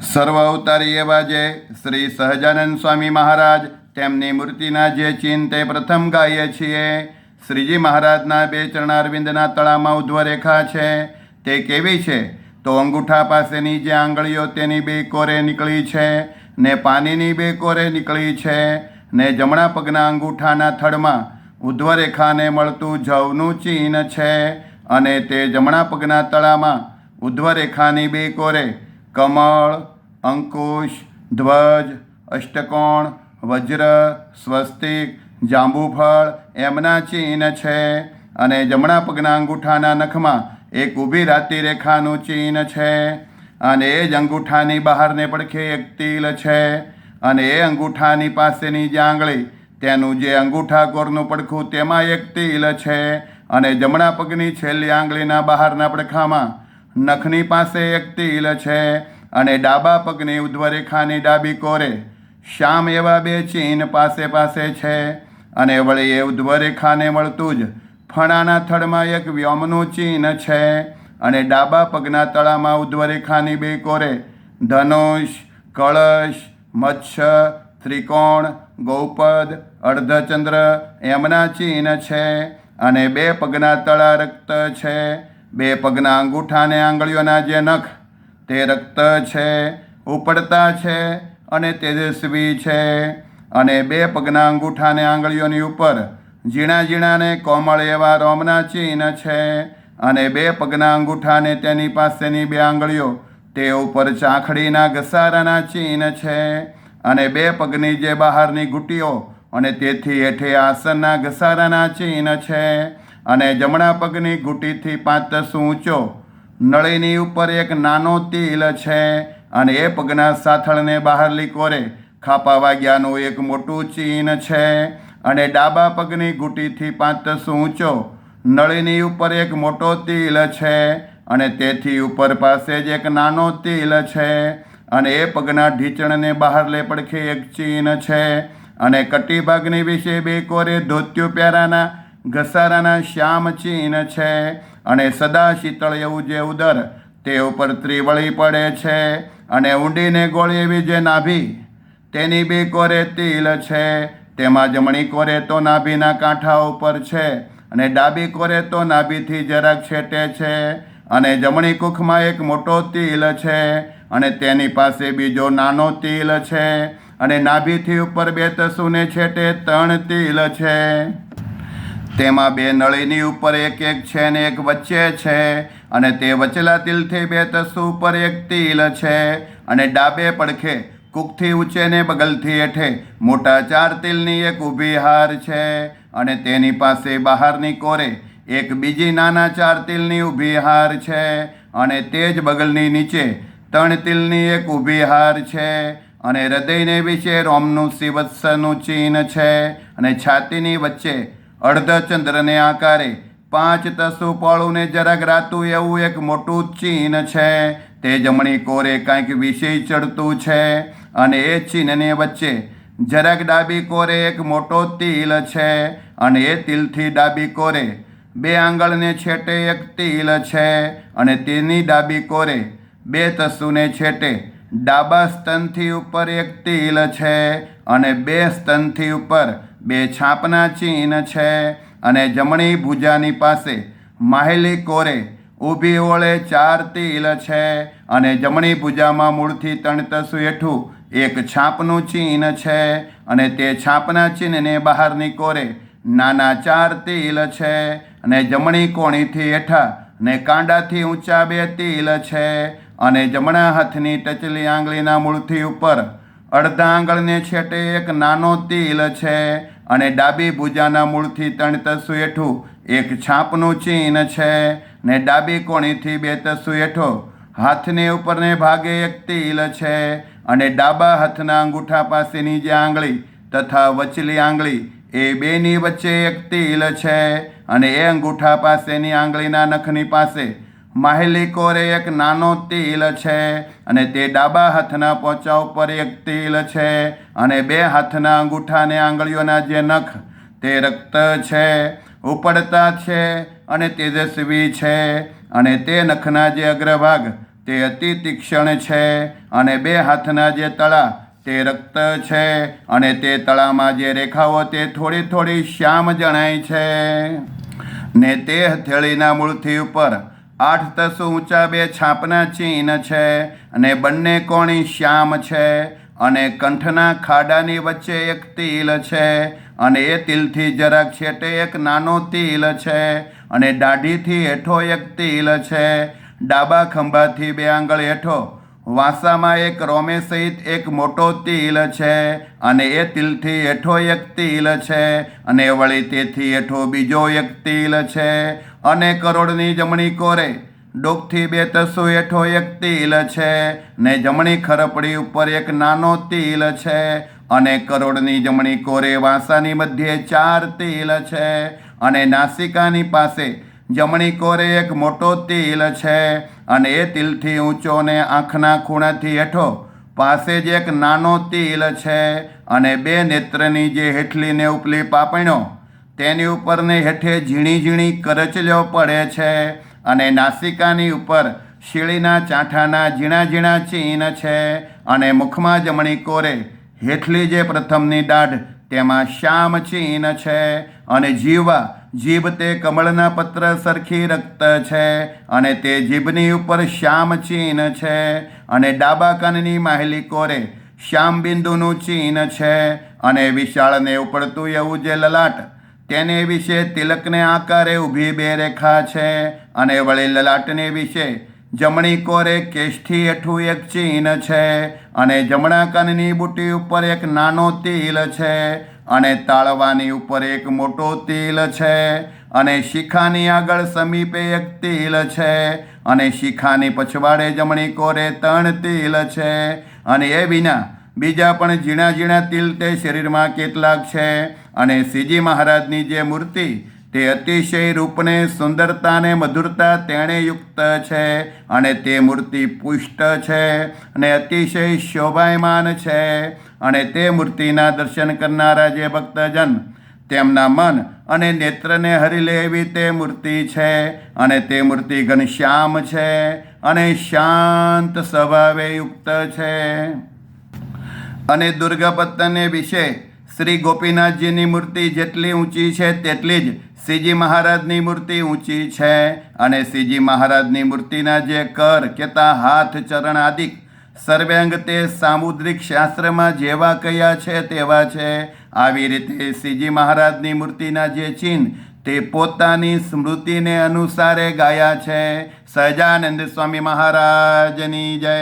સર્વ અવતારી એવા જે શ્રી સહજાનંદ સ્વામી મહારાજ તેમની મૂર્તિના જે ચિહ્ન તે પ્રથમ ગાઈએ છીએ. શ્રીજી મહારાજના બે ચરણારવિંદના તળામાં ઉધ્વરેખા છે. તે કેવી છે? તો અંગૂઠા પાસેની જે આંગળીઓ તેની બે કોરે નીકળી છે ને પાણીની બે કોરે નીકળી છે ને જમણા પગના અંગૂઠાના થડમાં ઉધ્વરેખાને મળતું જવનું ચિહ્ન છે અને તે જમણા પગના તળામાં ઉધ્વરેખાની બે કોરે કમળ, અંકુશ, ધ્વજ, અષ્ટકોણ, વજ્ર, સ્વસ્તિક, જાંબુફળ એમના ચિહ્ન છે અને જમણા પગના અંગૂઠાના નખમાં એક ઊભી રાતી રેખાનું ચિહ્ન છે અને એ જ અંગૂઠાની બહારને પડખે એક તિલ છે અને એ અંગૂઠાની પાસેની જે આંગળી, તેનું જે અંગૂઠા કોરનું પડખું, તેમાં એક તિલ છે અને જમણા પગની છેલ્લી આંગળીના બહારના પડખામાં નખની પાસે એક તિલ છે અને ડાબા પગની ઉધ્વરેખાની ડાબી કોરે શ્યામ એવા બે ચિહ્ન પાસે પાસે છે અને વળી એ ઉધ્વરેખાને મળતું જ ફણાના થડમાં એક વ્યોમનું ચિહ્ન છે અને ડાબા પગના તળામાં ઉધ્વરેખાની બે કોરે ધનુષ, કળશ, મત્સ્ય, ત્રિકોણ, ગૌપદ, અર્ધચંદ્ર એમના ચિહ્ન છે અને બે પગના તળા રક્ત છે. બે પગના અંગૂઠા અને આંગળીઓના જે નખ, તે રક્ત છે, ઉપડતા છે અને તેજસ્વી છે. અને બે પગના અંગૂઠા અને આંગળીઓની ઉપર, ઝીણા ઝીણા કોમળ એવા રોમના ચિહ્ન છે. અને બે પગના અંગૂઠાને તેની પાસેની બે આંગળીઓ, તે ઉપર ચાખડીના ઘસારાના ચિહ્ન છે. અને બે પગની જે બહારની ઘૂંટીઓ, અને તેથી હેઠે આસનના ઘસારાના ચિહ્ન છે. અને જમણા પગની ઘૂંટીથી પાંચ દસ ઊંચો. નળીની ઉપર એક નાનો તિલ છે અને એ પગના સાથળને બહારલી કોરે. ખાપા વાગ્યાનું એક મોટું ચિહ્ન છે અને ડાબા પગની ઘૂંટીથી પાંચ દસ ઊંચો. નળીની ઉપર એક મોટો તિલ છે અને તેથી ઉપર પાસે જ એક નાનો તિલ છે અને એ પગના ઢીચણને બહાર લે પડખે એક ચિહ્ન છે અને કટી ભાગની વિશે બે કોરે ધોત્યુ પ્યારાના ઘસારાના શ્યામ ચિહ્ન છે અને સદા શીતળ એવું જે ઉદર, તે ઉપર ત્રિવળી પડે છે અને ઊંડીને ગોળી એવી જે નાભી, તેની બે કોરે તિલ છે. તેમાં જમણી કોરે તો નાભીના કાંઠા ઉપર છે અને ડાબી કોરે તો નાભીથી જરાક છેટે છે અને જમણી કુખમાં એક મોટો તિલ છે અને તેની પાસે બીજો નાનો તિલ છે અને નાભીથી ઉપર બે તસુને છેટે ત્રણ તિલ છે. તેમાં બે નળીની ઉપર એક એક છે ને એક વચ્ચે છે અને તે વચલા તિલથી બે તસુ ઉપર એક તિલ છે અને ડાબે પડખે કુકથી ઊંચે ને બગલથી હેઠે મોટા ચાર તિલની એક ઊભી હાર છે અને તેની પાસે બહારની કોરે એક બીજી નાના ચાર તિલની ઊભી હાર છે અને તે જ બગલની નીચે ત્રણ તિલની એક ઊભી હાર છે અને હૃદયને વિશે રોમનું શિવત્સનું ચિહ્ન છે અને છાતીની વચ્ચે અર્ધચંદ્રને આકારે, પાંચ તસુ પોળું જરાક રાતું એવું એક મોટું ચિહ્ન છે. તે જમણી કોરે કાંઈક વિષય ચડતું છે અને એ ચિહ્નને વચ્ચે જરાક ડાબી કોરે એક મોટો તિલ છે અને એ તિલથી ડાબી કોરે બે આંગળને છેટે એક તિલ છે અને તેની ડાબી કોરે બે તસુને છેટે ડાબા સ્તનથી ઉપર એક તિલ છે અને બે સ્તનથી ઉપર બે છાપના ચિહ્ન છે અને જમણી ભુજાની પાસે માહેલી કોરે ઊભી ઓળે ચાર તિલ છે અને જમણી ભુજામાં મૂળથી ત્રણ તસુ હેઠું એક છાપનું ચિહ્ન છે અને તે છાપના ચિહ્નને બહારની કોરે નાના ચાર તિલ છે અને જમણી કોણીથી હેઠા ને કાંડાથી ઊંચા બે તિલ છે અને જમણા હાથની ટચલી આંગળીના મૂળથી ઉપર અડધા આંગળને છેટે એક નાનો તિલ છે અને ડાબી ભુજાના મૂળથી ત્રણ તસુ હેઠું. એક છાપનું ચિહ્ન છે ને ડાબી કોણીથી બે તસુ હેઠો. હાથને ઉપરને ભાગે એક તિલ છે અને ડાબા હાથના અંગૂઠા પાસેની જે આંગળી તથા વચલી આંગળી, એ બેની વચ્ચે એક તિલ છે અને એ અંગૂઠા પાસેની આંગળીના નખની પાસે. માહેલી કોરે એક નાનો તિલ છે અને તે ડાબા હાથના પોચા ઉપર એક તિલ છે અને બે હાથના અંગૂઠાને આંગળીઓના જે નખ તે રક્ત છે, ઉપડતા છે અને તેજસ્વી છે અને તે નખના જે અગ્રભાગ તે અતિ તીક્ષ્ણ છે અને બે હાથના જે તળા તે રક્ત છે અને તે તળામાં જે રેખાઓ તે થોડી થોડી શ્યામ જણાય છે. ને તે હથેળીના મૂળથી ઉપર આઠ તસ ઊંચા બે છાપના ચિહ્ન છે અને બંને કોણી શ્યામ છે અને કંઠના ખાડાની વચ્ચે એક તિલ છે અને એ તિલથી જરાક છેટે એક નાનો તિલ છે અને દાઢીથી હેઠો એક તિલ છે. ડાબા ખંભાથી બે આંગળ હેઠો. વાસામાં એક રોમે સહિત એક મોટો તિલ છે અને એ તિલથી હેઠો એક તિલ છે અને વળી તેથી હેઠો બીજો એક તિલ છે. અને કરોડની જમણી કોરે ડોકથી બે તસો હેઠો એક તિલ છે ને જમણી ખરપડી ઉપર એક નાનો તિલ છે અને કરોડની જમણી કોરે વાંસાની મધ્યે ચાર તિલ છે અને નાસિકાની પાસે જમણી કોરે એક મોટો તિલ છે અને એ તિલથી ઊંચો ને આંખના ખૂણાથી હેઠો પાસે જ એક નાનો તિલ છે અને બે નેત્રની જે હેઠલી ને ઉપલી પાપણો તેની ઉપરને હેઠે ઝીણી ઝીણી કરચલીઓ પડે છે અને નાસિકાની ઉપર શીળીના ચાંઠાના ઝીણા ઝીણા ચીન છે અને મુખમાં જમણી કોરે હેઠલી જે પ્રથમની દાઢ તેમાં શ્યામ ચીન છે અને જીવા જીભ તે કમળના પત્ર સરખી રક્ત છે અને તે જીભની ઉપર શ્યામ ચીન છે અને ડાબા કાનની માહેલી કોરે શ્યામ બિંદુનું ચીન છે અને વિશાળને ઉપડતું એવું જે લલાટ તેને વિશે તિલકને આકારે ઊભી બે રેખા છે અને વળી લલાટને વિશે જમણી કોરે કેશથી હેઠું એક ચીન છે અને જમણા કાનની બુટી ઉપર એક નાનો તિલ છે અને તાળવાની ઉપર એક મોટો તિલ છે અને શિખાની આગળ સમીપે એક તિલ છે અને શિખાની પછવાડે જમણી કોરે ત્રણ તિલ છે અને એ વિના બીજા પણ ઝીણા ઝીણા તિલ તે શરીરમાં કેટલાક છે અને શ્રીજી મહારાજની જે મૂર્તિ, તે અતિશય રૂપને, સુંદરતાને, મધુરતા તેણે યુક્ત છે અને તે મૂર્તિ પુષ્ટ છે અને અતિશય શોભાયમાન છે અને તે મૂર્તિના દર્શન કરનારા જે ભક્તજન, તેમના મન અને નેત્રને હરી લે એવી તે મૂર્તિ છે અને તે મૂર્તિ ઘનશ્યામ છે અને શાંત સ્વભાવે યુક્ત છે. અને દુર્ગાપત્તને વિશે શ્રી ગોપીનાથજીની મૂર્તિ જેટલી ઊંચી છે, તેટલી જ શ્રીજી મહારાજની મૂર્તિ ઊંચી છે. અને શ્રીજી મહારાજની મૂર્તિના જે કર, કેતા હાથ, ચરણ આદિક, સર્વાંગ તે સામુદ્રિક શાસ્ત્રમાં જેવા કયા છે, તેવા છે. આવી રીતે શ્રીજી મહારાજની મૂર્તિના જે ચિહ્ન તે પોતાની સ્મૃતિને અનુસારે ગાયા છે. સહજાનંદ સ્વામી મહારાજની જય.